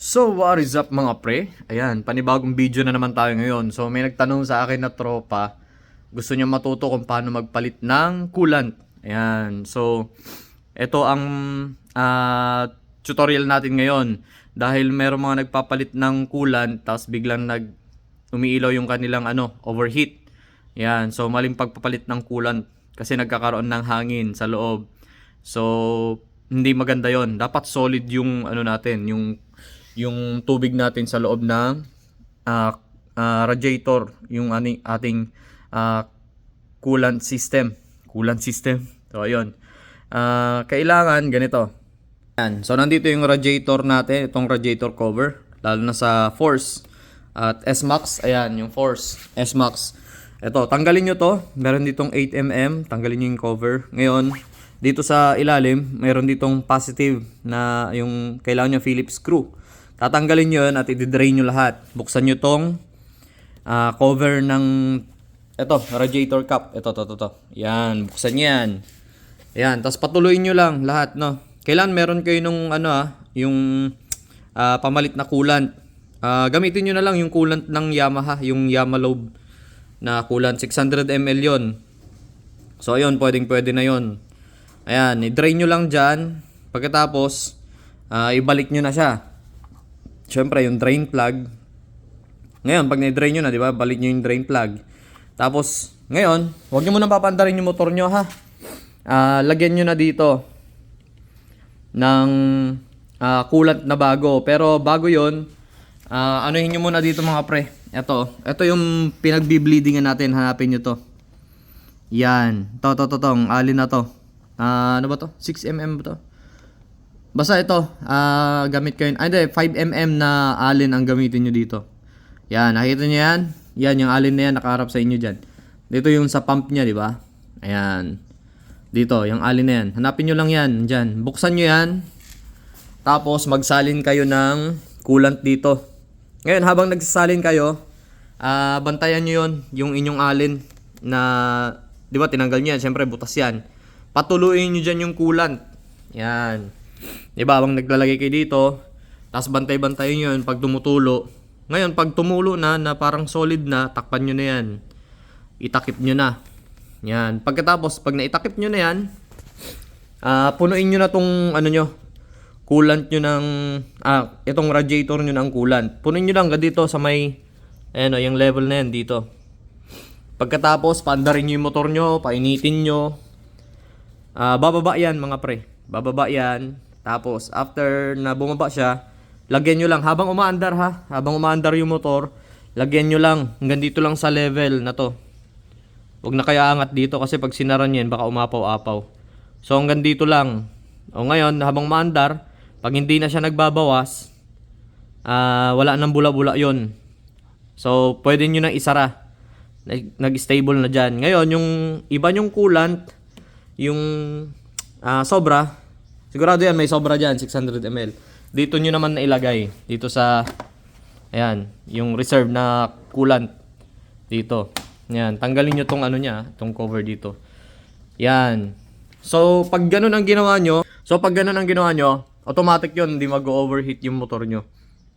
So, what is up mga pre? Ayan, panibagong video na naman tayo ngayon. So, may nagtanong sa akin na tropa, gusto niya matuto kung paano magpalit ng coolant. Ayan, so, ito ang ah, tutorial natin ngayon. Dahil meron mga nagpapalit ng coolant, tapos biglang nag umiilaw yung kanilang ano, overheat. Ayan, so maling pagpapalit ng coolant kasi nagkakaroon ng hangin sa loob. So, hindi maganda yon Dapat solid yung ano natin, yung yung tubig natin sa loob ng ah, ah, radiator, yung aning ating ah, coolant system. Coolant system. So, ayun. Ah, kailangan ganito. Yan. So, nandito yung radiator natin, itong radiator cover, lalo na sa force. At S-Max, ayan, yung force, S-Max. Ito, tanggalin nyo to. Meron ditong 8mm, tanggalin nyo yung cover. Ngayon, dito sa ilalim, meron ditong positive na yung kailangan nyo Phillips screw. Tatanggalin nyo yun at i-drain nyo lahat. Buksan nyo tong ah, cover ng ito, radiator cap. Ito, to, to, to. Yan, buksan nyo yan. Yan, tapos patuloyin nyo lang lahat, no? Kailan meron kayo nung ano ah, yung ah, pamalit na coolant. Ah, gamitin nyo na lang yung coolant ng Yamaha, yung Yamalobe na coolant 600 ml yon. So ayun, pwedeng pwede na yon. Ayan, i-drain nyo lang dyan. Pagkatapos, ah, ibalik nyo na siya. Siyempre, yung drain plug. Ngayon, pag na-drain nyo na, di ba? Balik nyo yung drain plug. Tapos, ngayon, huwag nyo muna papandarin yung motor nyo, ha? Ah, lagyan nyo na dito ng ah, coolant na bago. Pero bago yon, ah, anuhin nyo muna dito mga pre. Ito, ito yung pinagbi-bleedingan natin. Hanapin nyo to. Yan. To, to, to, tong. Alin na to. Ah, ano ba to? 6mm ba to? Basta ito, ah gamit yun. Ay, hindi, 5mm na alin ang gamitin nyo dito. Yan, nakita nyo yan? Yan, yung alin na yan, nakaharap sa inyo dyan. Dito yung sa pump niya, di ba? Ayan. Dito, yung alin na yan. Hanapin nyo lang yan, dyan. Buksan nyo yan. Tapos, magsalin kayo ng coolant dito. Ngayon, habang nagsasalin kayo, ah bantayan nyo yun, yung inyong alin na, di ba, tinanggal nyo yan. Siyempre, butas yan. Patuluin nyo dyan yung coolant. Yan. Di ba, habang naglalagay kayo dito, tapos bantay-bantayin nyo yun pag tumutulo. Ngayon, pag tumulo na, na parang solid na, takpan nyo na yan. Itakip nyo na. Yan. Pagkatapos, pag naitakip nyo na yan, ah punuin nyo na tong, ano nyo, coolant nyo ng, ah, itong radiator nyo ng coolant. Punuin nyo lang dito sa may, ano, yung level na yan dito. Pagkatapos, paandarin nyo yung motor nyo, painitin nyo. Ah, bababa yan mga pre. Bababa yan. Tapos, after na bumaba siya, lagyan nyo lang. Habang umaandar ha, habang umaandar yung motor, lagyan nyo lang. Hanggang dito lang sa level na to. Huwag na kaya angat dito kasi pag sinaran yan, baka umapaw-apaw. So, hanggang dito lang. O ngayon, habang maandar, pag hindi na siya nagbabawas, ah wala nang bula-bula yon. So, pwede nyo na isara. Nag- Nag-stable na dyan. Ngayon, yung iba yung coolant, yung ah, sobra, sigurado yan, may sobra dyan, 600 ml. Dito nyo naman na ilagay. Dito sa, ayan, yung reserve na coolant. Dito. Yan, tanggalin nyo tong ano niya, tong cover dito. Yan. So, pag ganun ang ginawa nyo, so pag ganun ang ginawa nyo, automatic yun, hindi mag-overheat yung motor nyo.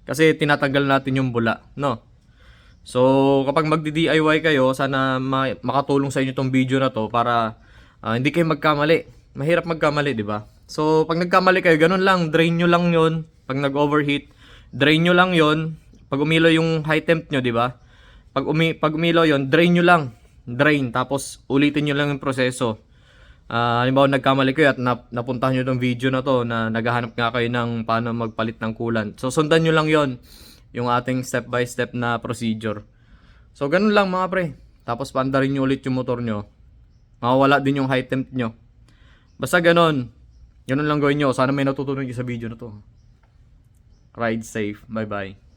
Kasi tinatanggal natin yung bula, no? So, kapag magdi-DIY kayo, sana ma- makatulong sa inyo tong video na to para ah, hindi kayo magkamali. Mahirap magkamali, di ba? So, pag nagkamali kayo, ganun lang, drain nyo lang yon Pag nag-overheat, drain nyo lang yon Pag umilo yung high temp nyo, di ba? Pag, umi pag umilo yon drain nyo lang. Drain. Tapos, ulitin nyo lang yung proseso. Ah, halimbawa nagkamali kayo at nap- napuntahan nyo itong video na to na naghahanap nga kayo ng paano magpalit ng coolant. So, sundan nyo lang yon yung ating step by step na procedure. So, ganun lang mga pre. Tapos, paandarin nyo ulit yung motor nyo. Mawawala din yung high temp nyo. Basta ganun. Ganun lang gawin nyo. Sana may natutunan nyo sa video na to. Ride safe. Bye-bye.